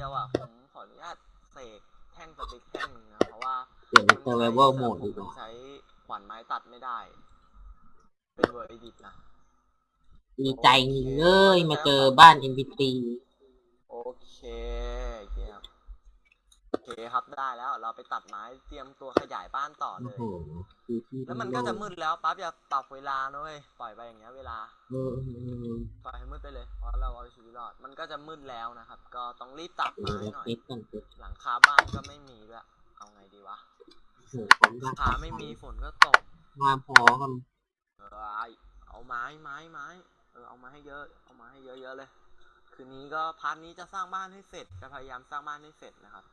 ขาดอย่างเดียวอะผมขออนุญาตเสกแท่งสติ๊กแท่งหนึงนะเพราะว่าเปลี่ยนเป็นเซอร์ไวเวอร์โหมดดีกมันว่าใช้ขวานไม้ตัดไม่ได้ เป็นเวอร์ดิตนะดีใจจริงเลยมาเจอบ้าน NPC โอเคเยี่ยมโอเคครับได้แล้วเราไปตัดไม้เตรียมตัวขยายบ้านต่อโอ้เลยโห คือที่แล้วมันก็จะมืดแล้วปั๊บอย่าปรับเวลานะเว้ยปล่อยไปอย่างเงี้ยเวลาเออเออเออปล่อยให้มืดไปเลยเพราะเราเอาชีวิตรอดมันก็จะมืดแล้วนะครับ ก็ต้องรีบตัดเอไม้อหน่อยเซ็ตกันเซ็ตหลังคาบ้านก็ไม่มีด้วยเอาไงดีวะโอ้โหผมหลังคาไม่มีฝนก็ตกมาพอกันเออไอเอาไม้ไม้ไม้เออเอามาให้เยอะ เอามาให้เยอะๆเลย คืนนี้ก็พาร์ทนี้จะสร้างบ้านให้เสร็จจะพยายามสร้างบ้านให้เสร็จนะครับ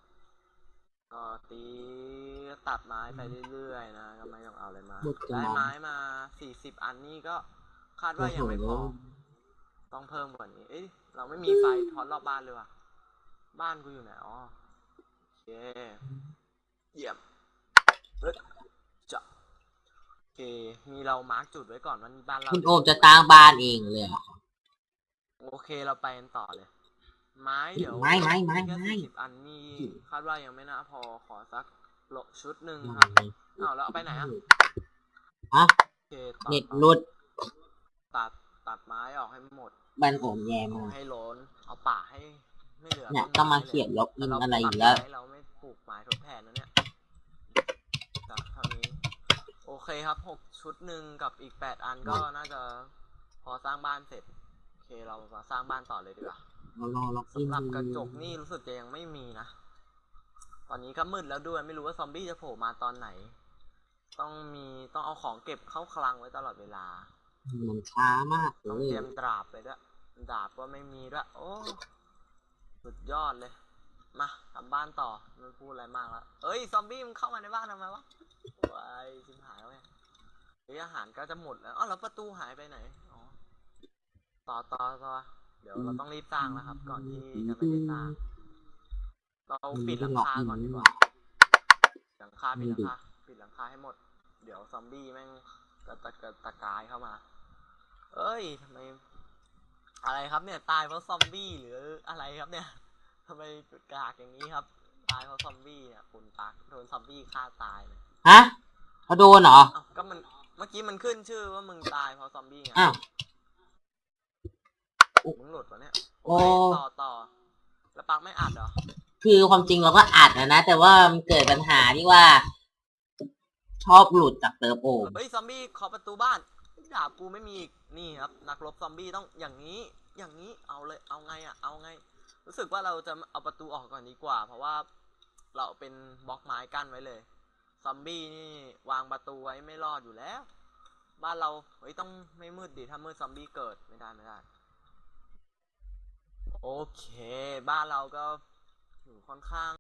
ก็ตี ตัดไม้ไปเรื่อยๆนะก็ไม่ต้องเอาอะไรมา หมดจะได้มาไม้มาสี่สิบอันนี่ก็คาดว่ายังไม่พอ ต้องเพิ่มกว่านี้ เอ้ยเราไม่มีไฟทอนรอบบ้านเลยว่ะ บ้านกูอยู่ไหนอ๋อโอเคเยี่ยมเฮ้ยจะโอเค มีเรามาร์กจุดไว้ก่อนว่านี่บ้านเรา คุณโอมจะตั้งบ้านเองเลยเหรอ โอเคเราไปกันต่อเลย ไม้เดี๋ยวไม้ไม้ไม้แค่ไม้สี่สิบอันนี่อืมคาดว่ายังไม่น่าพอขอสัก โลชุดหนึ่งไครับอ้าวแล้วเอาไปไหนอะฮะโอเคตัดเน็ตรุดตัดตัดไม้ออกให้หมดบ้านผมแย่เอามากให้ล้นเอาป่าให้ไม่เหลือเนี่ยต้นต้องมาไลเขียนล็อกอินเราอะไรอีตัดกแล้วไม้เราไม่ปลูกไม้ทดแทนนะเนี่ยจากเท่านี้ โอเคครับหกชุดหนึ่งกับอีกแปดอันก็น่าจะพอสร้างบ้านเสร็จ โอเคเรามาสร้างบ้านต่อเลยดีกว่าเรารอล็อกอินสำหรับกระจกนี่รู้สึกจะยังไม่มีนะ ตอนนี้ก็มืดแล้วด้วย ไม่รู้ว่าซอมบี้จะโผล่มาตอนไหน ต้องมีต้องเอาของเก็บเข้าคลังไว้ตลอดเวลา มันช้ามากเลต้องยเตรียมดาบไปด้วย ดาบก็ไม่มีด้วย โอ้ สุดยอดเลย มาทำบ้านต่อไม่พูดอะไรมากแล้ว เอ้ย ซอมบี้มันเข้ามาในบ้านทำไมวะว้ายชิมหายแล้วไงเฮ้ยอาหารก็จะหมดแล้วอ๋อแล้วประตูหายไปไหน อ๋อ ต่อต่อต่อเดี๋ยวเราต้องรีบสร้างแล้วครับ ก่อนที่จะไม่ได้สร้าง เราปิดหลังคาก่อนดีกว่าหลังคาปิดหลังคาปิดหลังคาให้หมด เดี๋ยวซอมบี้แม่งกระตะกระตะกายเข้ามา เอ้ยทำไม อะไรครับเนี่ย ตายเพราะซอมบี้หรืออะไรครับเนี่ยทำไมกากอย่างนี้ครับ ตายเพราะซอมบี้เนี่ยคุณตักโดนซอมบี้ฆ่าตายเลยฮะเขาโดนเหรออ้าวก็มันเมื่อกี้มันขึ้นชื่อว่ามึงตายเพราะซอมบี้ไงอ้าว มึงหลุดวะเนี่ยโอ้โอเคต่อต่อแล้วปักไม่อัดเหรอ คือความจริงเราก็อัดนะนะ แต่ว่ามันเกิดปัญหาที่ว่า ชอบหลุดจากเติร์ฟโอมเฮ้ยซอมบี้ขอประตูบ้านดาบกูไม่มีอีกนี่ครับ นักรบซอมบี้ต้องอย่างนี้ อย่างนี้เอาเลยเอาไงอะเอาไง รู้สึกว่าเราจะเอาประตูออกก่อนดีกว่า เพราะว่าเราเป็นบล็อกไม้กั้นไว้เลยซอมบี้นี่วางประตูไว้ไม่รอดอยู่แล้ว บ้านเราเฮ้ยต้องไม่มืดดิถ้ามืดซอมบี้เกิดไม่ได้ไม่ได้ โอเค บ้านเราก็ ค่อนข้าง